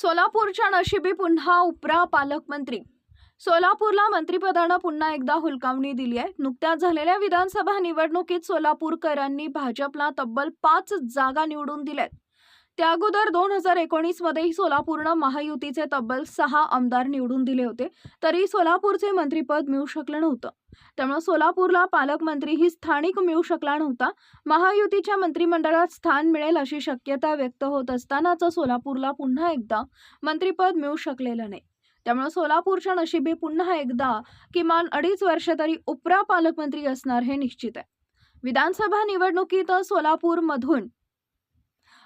सोलापूरच्या नशिबी पुन्हा उपरा पालकमंत्री. सोलापूरला मंत्रिपदानं पुन्हा एकदा हुलकावणी दिली आहे. नुकत्याच झालेल्या विधानसभा निवडणुकीत सोलापूरकरांनी भाजपला तब्बल पाच जागा निवडून दिल्यात. त्या अगोदर दोन हजार एकोणीसमध्येही सोलापूरनं महायुतीचे तब्बल सहा आमदार निवडून दिले होते. तरी सोलापूरचे मंत्रीपद मिळू शकलं नव्हतं. त्यामुळे सोलापूरला पालकमंत्रीही स्थानिक मिळू शकला नव्हता. महायुतीच्या मंत्रिमंडळात स्थान मिळेल अशी शक्यता व्यक्त होत असतानाच सोलापूरला पुन्हा एकदा मंत्रिपद मिळू शकलेलं नाही. त्यामुळे सोलापूरच्या नशिबी पुन्हा एकदा किमान अडीच वर्ष तरी उपरा पालकमंत्री असणार हे निश्चित आहे. विधानसभा निवडणुकीत सोलापूरमधून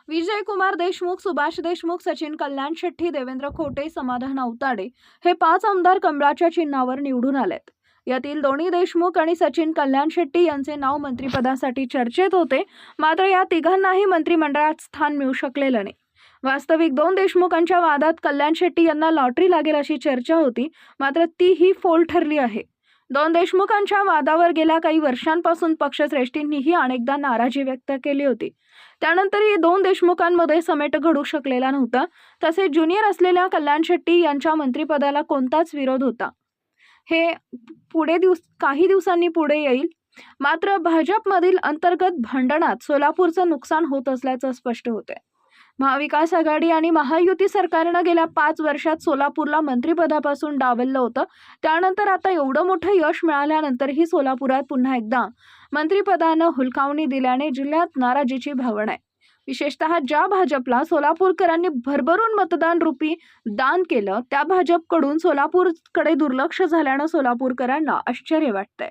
विजयकुमार देशमुख सुभाष देशमुख सचिन कल्याण शेट्टी देवेंद्र खोटे समाधान अवताडे हे पाच आमदार कमळाच्या चिन्हावर निवडून आलेत. यातील दोन्ही देशमुख आणि सचिन कल्याण शेट्टी यांचे नाव मंत्रिपदासाठी चर्चेत होते मात्र या तिघांनाही मंत्रिमंडळात स्थान मिळू शकलेलं नाही. वास्तविक दोन देशमुखांच्या वादात कल्याण शेट्टी यांना लॉटरी लागेल अशी चर्चा होती मात्र तीही फोल ठरली आहे. दोन देशमुखांच्या वादावर गेल्या काही वर्षांपासून पक्षश्रेष्ठींनीही अनेकदा नाराजी व्यक्त केली होती. त्यानंतरही दोन देशमुखांमध्ये समेट घडू शकलेला नव्हता. तसेच ज्युनियर असलेल्या कल्याण शेट्टी यांच्या मंत्रिपदाला कोणताच विरोध होता. हे पुढे दिवस काही दिवसांनी पुढे येईल. मात्र भाजपमधील अंतर्गत भांडणात सोलापूरचं नुकसान होत असल्याचं स्पष्ट होतंय. महाविकास आघाडी आणि महायुती सरकारनं गेल्या पाच वर्षात सोलापूरला मंत्रिपदापासून डावललं होतं. त्यानंतर आता एवढं मोठं यश मिळाल्यानंतरही सोलापुरात पुन्हा एकदा मंत्रिपदानं हुलकावणी दिल्याने जिल्ह्यात नाराजीची भावना आहे. विशेषतः ज्या भाजपला सोलापूरकरांनी भरभरून मतदान रूपी दान केलं त्या भाजपकडून सोलापूरकडे दुर्लक्ष झाल्यानं सोलापूरकरांना आश्चर्य वाटतंय.